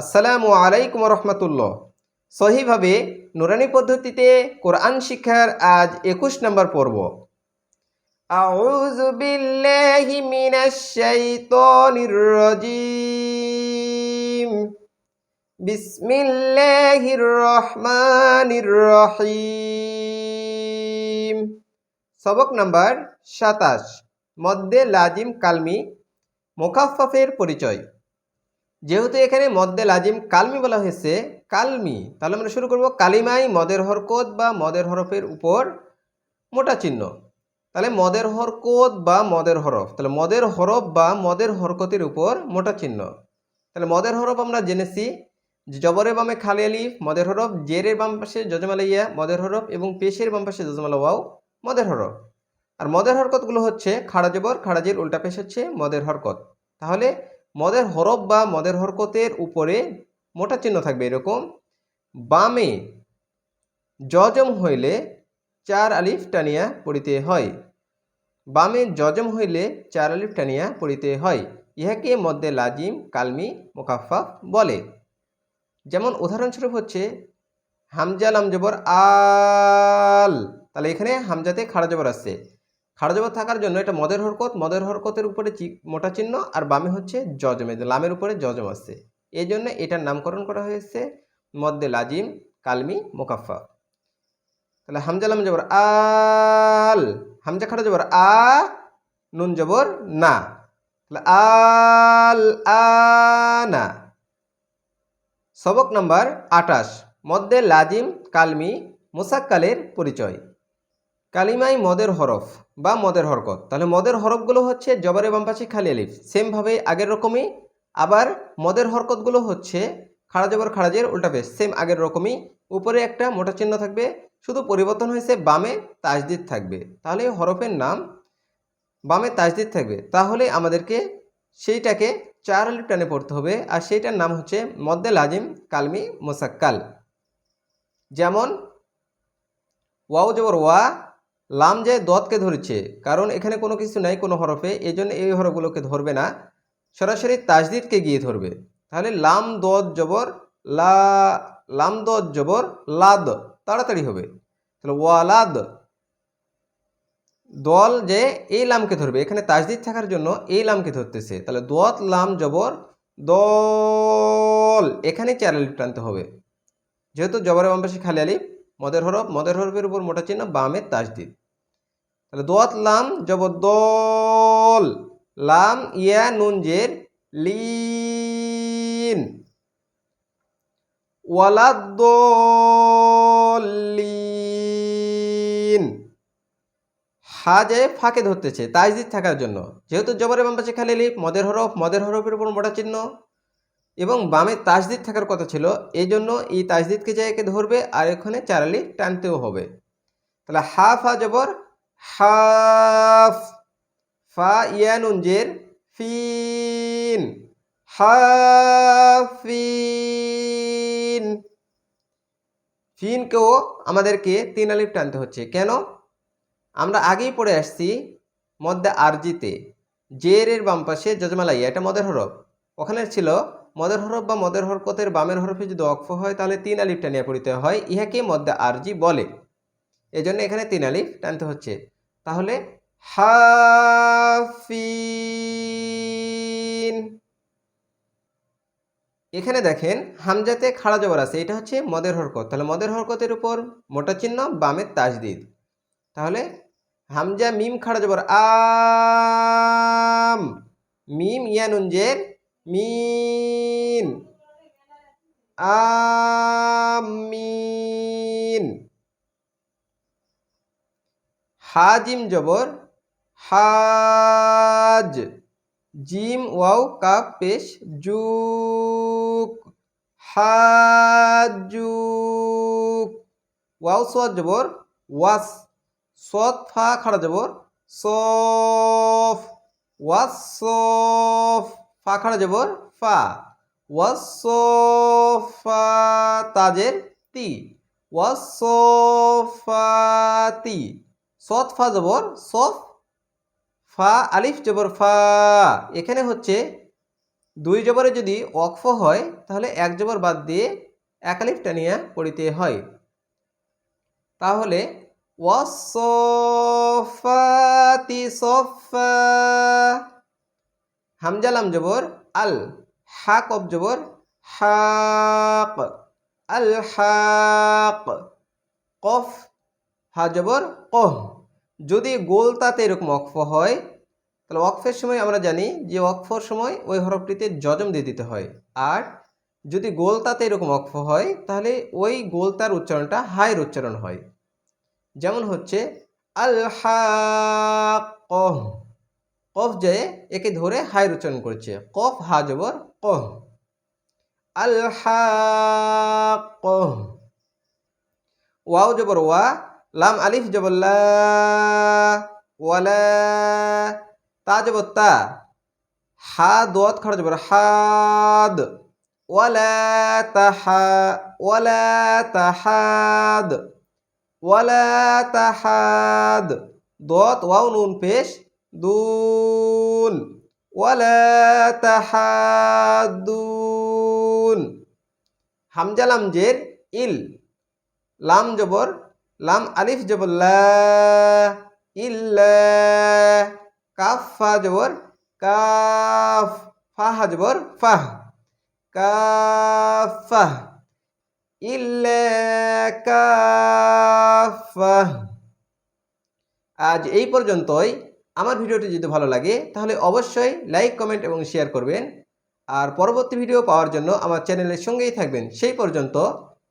আসসালামু আলাইকুম রহমতুল্লাহ। সহিভাবে নুরানি পদ্ধতিতে কোরআন শিক্ষার আজ একুশ নম্বর পর্ব। আউযু বিল্লাহি মিনাশ শাইতানির রাজিম। বিসমিল্লাহির রহমানির রহিম। সবক নাম্বার সাতাশ মধ্যে লাজিম কালমি মোকাফফের পরিচয়। যেহেতু এখানে মদ্দে লাজিম কালমি বলা হয়েছে, কালমি, তাহলে আমরা শুরু করব কালিমাই মদের হরকত বা মদের হরফের উপর মোটা চিহ্ন। তাহলে মদের হরকত বা মদের হরফ, তাহলে মদের হরফ বা মদের হরকতের উপর মোটা চিহ্ন। তাহলে মদের হরফ আমরা জেনেছি জবরের বামে খালি আলিফ, মদের হরফ, জেরের বাম পাশে যজমালা ইয়া, মদের হরফ, এবং পেশের বাম পাশে যজমালা ওয়াও, মদের হরফ। আর মদের হরকতগুলো হচ্ছে খাড়া জবর খাড়াজির উল্টা পেশ হচ্ছে মদের হরকত। তাহলে মদের হরফ বা মদের হরকতের উপরে মোটা চিহ্ন থাকবে এরকম। বামে জজম হইলে চার আলিফ টানিয়া পড়িতে হয়। বামে জজম হইলে চার আলিফ টানিয়া পড়িতে হয়। ইহাকে মধ্যে লাজিম, কালমি মোকাফাফ বলে। যেমন উদাহরণস্বরূপ হচ্ছে, হামজা লাম জবর আল। তাহলে এখানে হামজাতে খাড়া জবর আসছে। খাড়া জবর থাকার জন্য এটা মদের হরকত। মদের হরকতের উপরে মোটা চিহ্ন আর বামে হচ্ছে জজমে লামের উপরে জজম আছে এই জন্য এটার নামকরণ করা হয়েছে মদ্দে লাজিম কালমি মোকাফা তাহলে হামজা লাম জবর আল হামজা খাড়া জবর আ, নুন জবর না। তাহলে আল আনা সবক নাম্বার আটাশ মদ্দে লাজিম কালমি মোসাক্কালের পরিচয়। কালিমাই মদের হরফ বা মদের হরকত। তাহলে মদের হরফগুলো হচ্ছে জবরে বাম খালি আলিফ। সেমভাবে আগের রকমই আবার মদের হরকতগুলো হচ্ছে খাড়া জবর খাড়াজের উল্টা পেশ সেম আগের রকমই। উপরে একটা মোটা চিহ্ন থাকবে, শুধু পরিবর্তন হয়েছে বামে তাজদিদ থাকবে। তাহলে হরফের নাম বামে তাজদিদ থাকবে। তাহলে আমাদেরকে সেইটাকে চার আলিফ টানে পড়তে হবে, আর সেইটার নাম হচ্ছে মদ্দে লাজিম, কালমি, মোসাক্কাল। যেমন ওয়াও জবর ওয়া লাম যে দতকে ধরেছে, কারণ এখানে কোনো কিছু নাই কোনো হরফে এই জন্য এই হরফগুলোকে ধরবে না, সরাসরি তাজদিদকে গিয়ে ধরবে। তাহলে লাম দত জবর, লা, লাম দত জবর, লাদ, তাড়াতাড়ি হবে। তাহলে ওয়ালাদ, দল যে এই লামকে ধরবে, এখানে তাজদিদ থাকার জন্য এই লামকে ধরতেছে। তাহলে দোয়াত, লাম জবর, দল এখানে চার আলিফ টানতে হবে। যেহেতু জবরের বাম পাশে খালি আলিফ, মদের হরফ, মদের হরফের উপর মোটা চিহ্ন বামের তাজদিদ তাহলে দোয়াত লাম জবদ্দল। লাম, ইয়া, নুন, জের লিন ওয়ালাদ্দলিন। হা যে ফাঁকে ধরতেছে, তাজদিদ থাকার জন্য। যেহেতু জবরের বাম পাশে খালি লিপ, মদের হরফ, মদের হরফের উপর মোটা চিহ্ন। এবং বামে তাজদিদ থাকার কথা ছিল এই জন্য এই তাজদিদকে জায়গাকে ধরবে, আর এখানে চারালি টানতেও হবে। তাহলে হা ফা জবর হাফ, ফা ইয়ানুন জের, ফিন। হাফিন। ফিনকেও আমাদেরকে তিন আলিফ টানতে হচ্ছে। কেন? আমরা আগেই পড়ে আসছি মধ্যে আরজিতে। জেরের বাম পাশে যজমালাই এটা মদের হরফ। ওখানে ছিল মদের হরফ বা মদের হরকতের বামের হরফে যদি অক্ফ হয়, তাহলে তিন আলিফ টানিয়া পড়িতে হয়। ইহাকে মধ্যে আরজি বলে। এজন্য এখানে তিন আলিফ টানতে হচ্ছে। তাহলে হাফিন। এখানে দেখেন হামজাতে খাড়া জবর আছে, এটা হচ্ছে মদের হরকত। তাহলে মদের হরকতের উপর মোটা চিহ্ন বামের তাজদিদ। তাহলে হামজা মিম খাড়া জবর, আম, মিম ইয়ানুঞ্জের মিন আমিন হাজিম জবর, হাজ, জিম ওয়াও কাপ পেশ, জুক, হাজুক, ওয়াও সোয়াদ জবর, ওয়াস সৎ ফা, খাড়া জবর, সফ, ওয়াস, সফ, ফা, খাড়া জবর, ফা, ওয়াস, সফা তাজের তি, ওয়াস সফাতি সৎ ফা জবর, সফ ফা, আলিফ জবর ফা। এখানে হচ্ছে দুই জবরে যদি অক্ফ হয়, তাহলে এক জবর বাদ দিয়ে এক একালিফ টানিয়া পড়িতে হয়। তাহলে সফা, হামজালাম জবর, আল হাক অব জবর, হাক, আল হাক, কফ, হা জবর, কহ। যদি গোল তাতে এরকম অক্ফ হয়, তাহলে ওয়াকফের সময় আমরা জানি যে ওয়াকফর সময় ওই হরফটিতে জজম দিয়ে দিতে হয়। আর যদি গোলতাতে এরকম অক্ফ হয়, তাহলে ওই গোল তার উচ্চারণটা হায়ের উচ্চারণ হয়। যেমন হচ্ছে আল কহ কফ যে একে ধরে হায়ের উচ্চারণ করছে। কফ, হা জবর কহ আল কহ ওয়াও জবর ওয়া লাম আলিফ জবর লা, ওয়ালা তা হা দোয়াত খাড়া হাদ। ওয়ালা তাহা ওয়ালা তাহাদ ওয়ালা তাহাদ পেশ, দুন। ওয়ালা ইল। লাম জবর লাম আলিফ জবর ইল্লা কাফ, ফা জবর কাফ, ফা জবর ফাহ কাফাহ আজ এই পর্যন্তই। আমার ভিডিওটি যদি ভালো লাগে, তাহলে অবশ্যই লাইক, কমেন্ট এবং শেয়ার করবেন। আর পরবর্তী ভিডিও পাওয়ার জন্য আমার চ্যানেলের সঙ্গেই থাকবেন। সেই পর্যন্ত